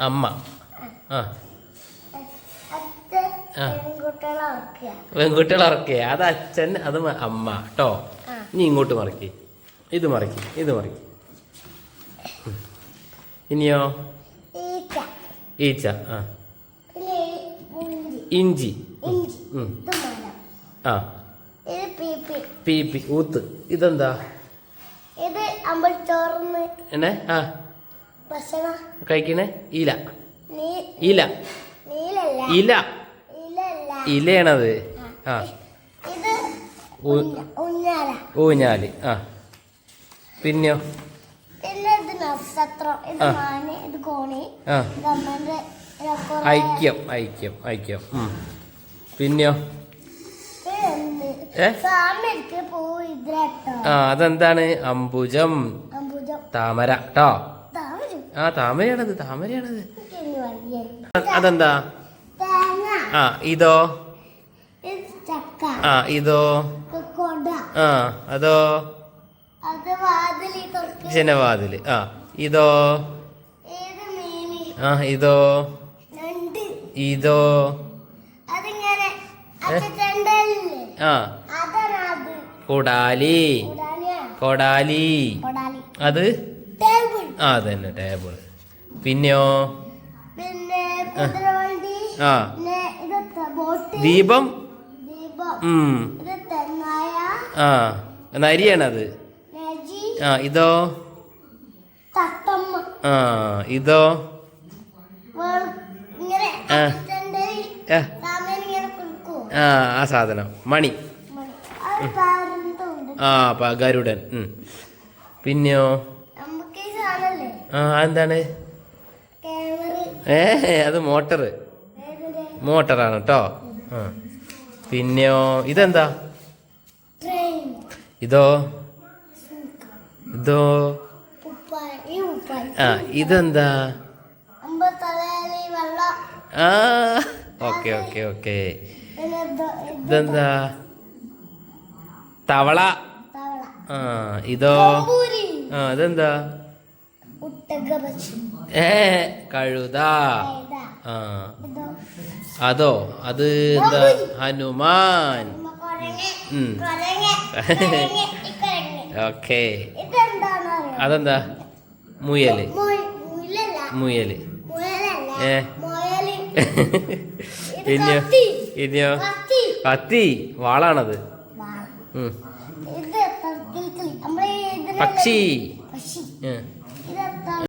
അമ്മ. ആ. പെൺകുട്ടികളെ അത് അച്ഛൻ അത് അമ്മ. കേട്ടോ നീ ഇങ്ങോട്ട് മറക്കി. ഇത് മറക്കി ഇത് മറക്കി. ഇനിയോ? ഈച്ച. ആ. ഇഞ്ചി. ആ. പി പി ഊത്ത്. ഇതെന്താ? ഇത് അമ്പൽച്ചോറിന് എന്നെ? ആ. കഴിക്കണേ? ഇല. ഇല. ഇല. ഇലയാണത്. ആ. ഊഞ്ഞാൽ. ആ. പിന്നെയോ? ഐക്യം ഐക്യം ഐക്യം. ഉം. പിന്നെയോ? ആ അതെന്താണ്? അംബുജം. താമര. കേട്ടോ ആ താമരയാണത് താമരയാണത്. അതെന്താ? ആ ഇതോ? ആ ഇതോ? ആ അതോ? ജനവാതിൽ ആ ഇതോ? ആ ഇതോ? ഇതോ? ആ. കൊടാലി. കൊടാലി. അത്? ആ അതന്നെ ടേബിൾ പിന്നെയോ? ആ. ദീപം? ആ നരിയാണത് ആ ഇതോ? ആ ഇതോ? ആ. ആ, സാധനം. മണി. ആ ഗരുഡൻ. പിന്നെയോ? ആ എന്താണ് ഏ അത് മോട്ടർ മോട്ടറാണ് കേട്ടോ ആ. പിന്നെയോ ഇതെന്താ? ഇതോ? ഇതോ? ആ ഇതെന്താ? ആ ഓക്കെ ഓക്കെ ഓക്കെ. ഇതെന്താ? തവള. ആ ഇതോ? ആ ഇതെന്താ? ഏ കഴുത. ആ. അതോ? അത്? എന്താ? ഹനുമാൻ. ഓക്കെ. അതെന്താ? മുയൽ. മുയൽ. ഏ. ഇനിയോ? ഇനിയോ? കത്തി. വാളാണത്. പക്ഷി.